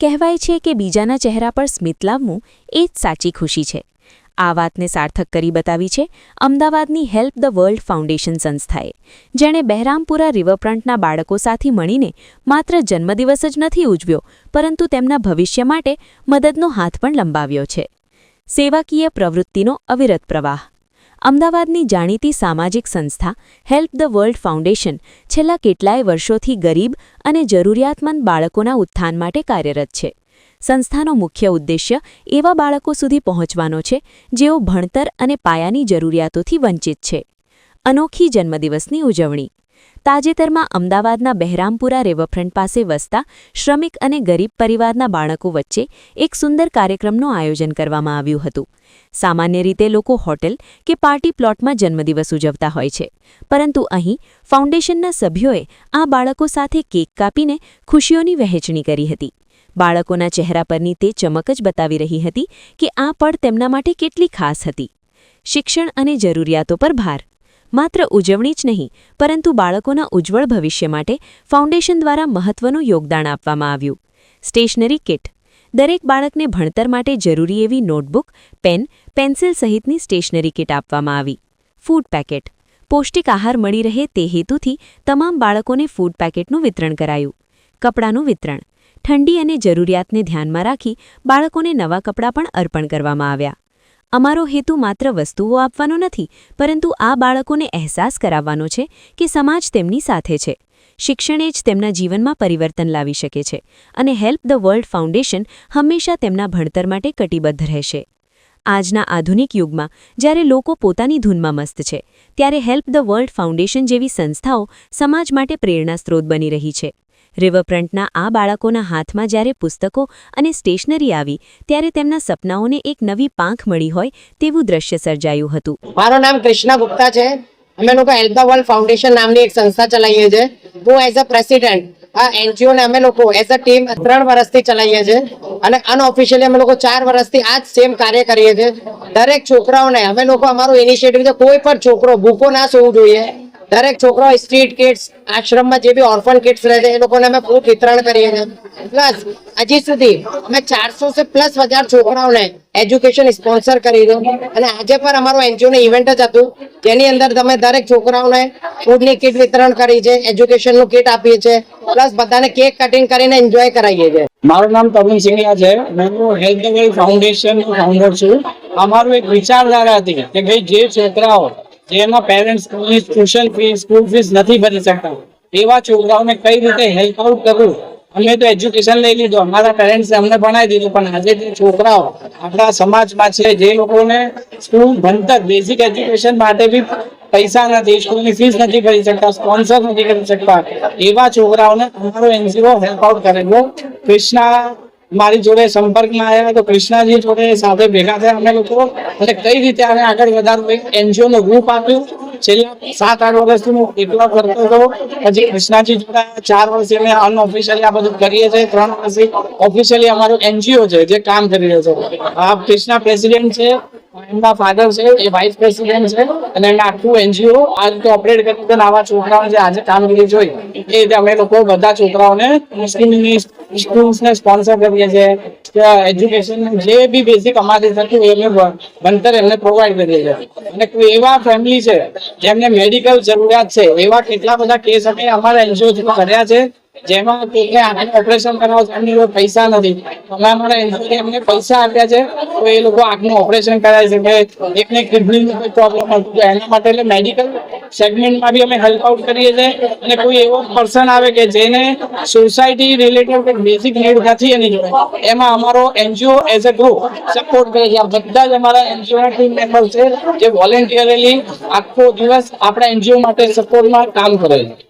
કહેવાય છે કે બીજાના ચહેરા પર સ્મિત લાવવું એ જ સાચી ખુશી છે. આ વાતને સાર્થક કરી બતાવી છે અમદાવાદની હેલ્પ ધ વર્લ્ડ ફાઉન્ડેશન સંસ્થાએ, જેણે બહેરામપુરા રિવરફ્રન્ટના બાળકો સાથે મળીને માત્ર જન્મદિવસ જ નથી ઉજવ્યો, પરંતુ તેમના ભવિષ્ય માટે મદદનો હાથ પણ લંબાવ્યો છે. સેવાકીય પ્રવૃત્તિનો અવિરત પ્રવાહ અમદાવાદની જાણીતી સામાજિક સંસ્થા હેલ્પ ધ વર્લ્ડ ફાઉન્ડેશન છેલ્લા કેટલાય વર્ષોથી ગરીબ અને જરૂરિયાતમંદ બાળકોના ઉત્થાન માટે કાર્યરત છે. સંસ્થાનો મુખ્ય ઉદ્દેશ્ય એવા બાળકો સુધી પહોંચવાનો છે, જેઓ ભણતર અને પાયાની જરૂરિયાતોથી વંચિત છે. અનોખી જન્મદિવસની ઉજવણી તાજેતરમાં અમદાવાદના બહેરામપુરા રિવરફ્રન્ટ પાસે વસતા શ્રમિક અને ગરીબ પરિવારના બાળકો વચ્ચે એક સુંદર કાર્યક્રમનું આયોજન કરવામાં આવ્યું હતું. સામાન્ય રીતે લોકો હોટેલ કે પાર્ટી પ્લોટમાં જન્મદિવસ ઉજવતા હોય છે. પરંતુ અહીં ફાઉન્ડેશનના સભ્યોએ આ બાળકો સાથે કેક કાપીને ખુશીઓની વહેંચણી કરી હતી. બાળકોના ચહેરા પરની તે ચમક જ બતાવી રહી હતી કે આ પળ તેમના માટે કેટલી ખાસ હતી. શિક્ષણ અને જરૂરિયાતો પર ભાર માત્ર ઉજવણી જ નહીં, પરંતુ બાળકોના ઉજ્જવળ ભવિષ્ય માટે ફાઉન્ડેશન દ્વારા મહત્વનું યોગદાન આપવામાં આવ્યું. Stationery kit. દરેક બાળકને ભણતર માટે જરૂરી એવી નોટબુક, પેન, પેન્સિલ સહિતની સ્ટેશનરી કિટ આપવામાં આવી. Food packet. પૌષ્ટિક આહાર મળી રહે તે હેતુથી તમામ બાળકોને ફૂડ પેકેટનું વિતરણ કરાયું. કપડાનું વિતરણ. ઠંડી અને જરૂરિયાતને ધ્યાનમાં રાખી બાળકોને નવા કપડાં પણ અર્પણ કરવામાં આવ્યા. અમારો હેતુ માત્ર વસ્તુઓ આપવાનો નથી, પરંતુ આ બાળકોને અહેસાસ કરાવવાનો છે કે સમાજ તેમની સાથે છે. શિક્ષણે જ તેમના જીવનમાં પરિવર્તન લાવી શકે છે અને હેલ્પ ધ વર્લ્ડ ફાઉન્ડેશન હંમેશા તેમના ભણતર માટે કટિબદ્ધ રહેશે. આજના આધુનિક યુગમાં, જ્યારે લોકો પોતાની ધૂનમાં મસ્ત છે, ત્યારે હેલ્પ ધ વર્લ્ડ ફાઉન્ડેશન જેવી સંસ્થાઓ સમાજ માટે પ્રેરણા સ્ત્રોત બની રહી છે. રિવરફ્રન્ટના આ બાળકોના હાથમાં જ્યારે પુસ્તકો અને સ્ટેશનરી આવી, ત્યારે તેમના સપનાઓને એક નવી પાંખ મળી હોય તેવું દ્રશ્ય સર્જાયું હતું. મારું નામ કૃષ્ણા ગુપ્તા છે. અમે લોકો હેલ્પ ધ વર્લ્ડ ફાઉન્ડેશન નામની એક સંસ્થા ચલાવીએ છીએ. હું એઝ અ પ્રેસિડેન્ટ આ એનજીઓ ને અમે લોકો એઝ અ ટીમ ત્રણ વર્ષથી ચલાવીએ છીએ. અને અનઓફિશિયલી અમે લોકો ચાર વર્ષથી આ જ સેમ કાર્ય કરીએ છીએ. દરેક છોકરાઓને, અમે લોકો અમારું ઇનિશિયેટિવ છે, કોઈ પણ છોકરો ભૂખો ના સોવું જોઈએ. દરેક છોકરો સ્ટ્રીટ કિડ્સ આશ્રમમાં જે બી ઓર્ફન કિડ્સ રહે છે, એ લોકોને અમે ખૂબ વિતરણ કરીએ છીએ. પ્લસ હજી સુધી અમે ચારસો સે પ્લસ હજાર છોકરાઓને એજ્યુકેશન સ્પોન્સર કરી દઉં અને આજે પણ અમારું એનજીઓનું ઇવેન્ટ જ હતું, જેની અંદર તમે દરેક છોકરાઓને ફૂડની કિટ વિતરણ કરી છે એજ્યુકેશનનું કિટ આપીએ છીએ પ્લસ બધાને કેક કટિંગ કરીને એન્જોય કરાવીએ છીએ. મારું નામ તમિલ સિંગિયા છે. હું હેલ્થ ફાઉન્ડેશન ફાઉન્ડર છું. અમારું એક વિચારધારા હતી કે ભાઈ જે છોકરાઓ જેના પેરેન્ટ્સ સ્કૂલની ટ્યુશન ફી સ્કૂલ ફીસ નથી ભરી શકતા. એવા છોકરાઓને કઈ રીતે હેલ્પ આઉટ કરવું? અમે તો એજ્યુકેશન લઈ લીધું. અમારા પેરેન્ટ્સે અમને ભણાવી દીધું. પણ આજે જે છોકરાઓ આપણા સમાજમાં છે, જે લોકોને સ્કૂલ ભણતર બેઝિક એજ્યુકેશન માટે બી પૈસા નથી સ્કૂલની ફીસ નથી કરી શકતા સ્પોન્સર નથી કરી શકતા. એવા છોકરાઓને અમારો એનજીઓ હેલ્પ આઉટ કરે. કૃષ્ણા મારી જોડે સંપર્કમાં આવ્યા તો કૃષ્ણાજી જોડે સાથે ભેગા થયા અમે લોકો. અને કઈ રીતે આને આગળ વધારવું એક એનજીઓ નું રૂપ આપ્યું. છેલ્લા સાત, આઠ વર્ષથી હું એકલો કરતો હતો. પછી કૃષ્ણાજી જોડે ચાર વર્ષથી અમે અનઓફિશિયલી આ બધું કરીએ છીએ. ત્રણ વર્ષથી ઓફિશિયલી અમારું એનજીઓ છે જે કામ કરી રહ્યો છે. આ કૃષ્ણા પ્રેસિડેન્ટ છે. એમના ફાધર છે, એ વાઇસ પ્રેસિડેન્ટ છે અને એમના આખું એનજીઓ આ રીતે ઓપરેટ કરી તો આવા છોકરાઓ જે આજે કામગીરી જોઈ એ રીતે અમે લોકો બધા છોકરાઓને સ્કૂલ્સ સ્કૂલ્સને સ્પોન્સર કરીએ છીએ એજ્યુકેશન જે બી બેઝિક અમારી થતું એ અમે ભણતર એમને પ્રોવાઈડ કરીએ છીએ. અને એવા ફેમિલી છે જેમને મેડિકલ જરૂરિયાત છે, એવા કેટલા બધા કેસ અમે અમારા એનજીઓ કર્યા છે જેમાં આંખનું ઓપરેશન કરાવો છે એમની પૈસા નથી. અમે અમારા એનજીઓ એમને પૈસા આપ્યા છે, તો એ લોકો આંખનું ઓપરેશન કરાય છે. એકને કિડનીનો કોઈ પ્રોબ્લેમ હતું એના માટે એટલે મેડિકલ સેગમેન્ટમાં બી અમે હેલ્પ આઉટ કરીએ છીએ. અને કોઈ એવો પર્સન આવે કે જેને સોસાયટી રિલેટેડ કોઈ બેઝિક નીડ નથી એની જોડે. એમાં અમારો NGO as a group support કરે છે. બધા જ અમારા એનજીઓ ના ટીમ મેમ્બર છે, જે વોલેન્ટિયરલી આખો દિવસ આપણા એનજીઓ માટે સપોર્ટમાં કામ કરે છે.